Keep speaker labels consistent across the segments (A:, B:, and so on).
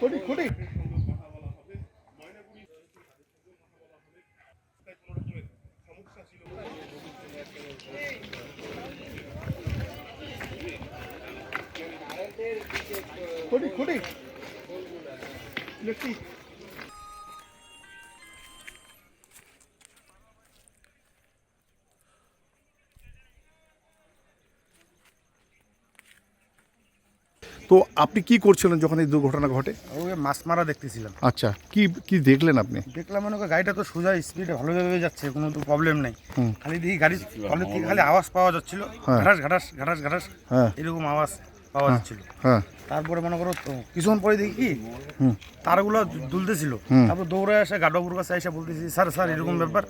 A: সঠিক খুঁটি। খুঁটি খুঁটি। ইলেকট্রিক। তো আপনি কি করছিলেন যখন এই দুর্ঘটনা ঘটে?
B: ওকে মাছ মারা দেখতেছিলাম।
A: আচ্ছা কি কি দেখলেন আপনি?
B: দেখলাম মনে করি গাড়িটা তো সোজা স্পিডে ভালোভাবে যাচ্ছে কোনো তো প্রবলেম নেই। খালি দেখি গাড়ি খালি আওয়াজ পাওয়া যাচ্ছিল।
A: হ্যাঁ।
B: ঘাটাস ঘাটাস ঘাটাস ঘাটাস।
A: হ্যাঁ।
B: এরকম আওয়াজ। পাওয়া যাচ্ছিল
A: হ্যাঁ।
B: তারপরে মনে করো কিছুক্ষণ পরে দেখি। তারগুলো দুলতেছিল তারপর দৌড়ে এসে গাডবাবুর কাছে এসে বলতেছি স্যার স্যার এরকম ব্যাপার।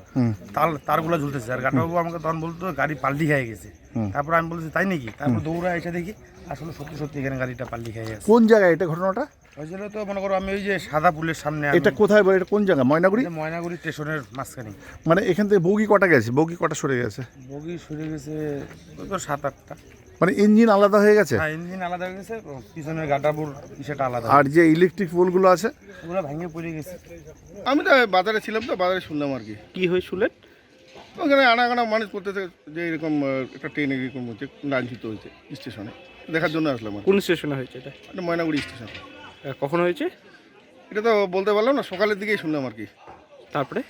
B: তার তারগুলো ঝুলতেছে। আর গাডবাবু আমাকে তখন বলতো গাড়ি পাল্টি খেয়ে গেছে। তারপর আমি বলছি তাই নাকি? তারপর দৌড়ে এসে দেখি আসলে সত্যি সত্যি এখানে গাড়িটা পাল্টি খেয়ে গেছে।
A: কোন জায়গায় এটা ঘটনাটা?
B: জন্য তো মনে করো আমি ওই যে সাদা পুলের সামনে
A: এটা কোথায় বলে এটা কোন জায়গা? ময়নাগুড়ি?
B: ময়নাগুড়ি স্টেশনের মাঝখানে।
A: মানে এখান থেকে বগি কটা গেছে? বগি কটা সরে গেছে?
B: বগি সরে গেছে সাত আটটা।
A: মানে ইঞ্জিন আলাদা হয়ে গেছে?
B: হ্যাঁ ইঞ্জিন আলাদা হয়ে গেছে পিছনের গাটাপুর সেটা আলাদা।
A: আর যে ইলেকট্রিক পোলগুলো আছে?
B: ওগুলো ভেঙে পড়ে গেছে।
C: আমি তো বাজারে ছিলাম তো বাজারে শুনলাম আর কি।
D: কি হয়েছিলেন
C: ওখানে আনাগানা মানুষ করতেছে যে এরকম একটা ট্রেন এরকম হচ্ছে লাঞ্ছিত হয়েছে স্টেশনে দেখার জন্য আসলাম
D: কোন স্টেশনে হয়েছে এটা?
C: এটা ময়নাগুড়ি স্টেশন
D: কখন হয়েছে?
C: এটা তো বলতে পারলাম না সকালের দিকেই শুনলাম আর কি।
D: তারপরে?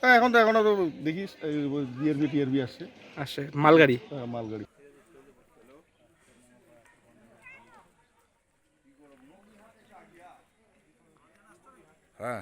C: তা এখন তো এখনও তো দেখিস বিআরবি টিআরবি আসছে।
D: আসে মালগাড়ি?
C: আহ, মালগাড়ি।
E: হ্যাঁ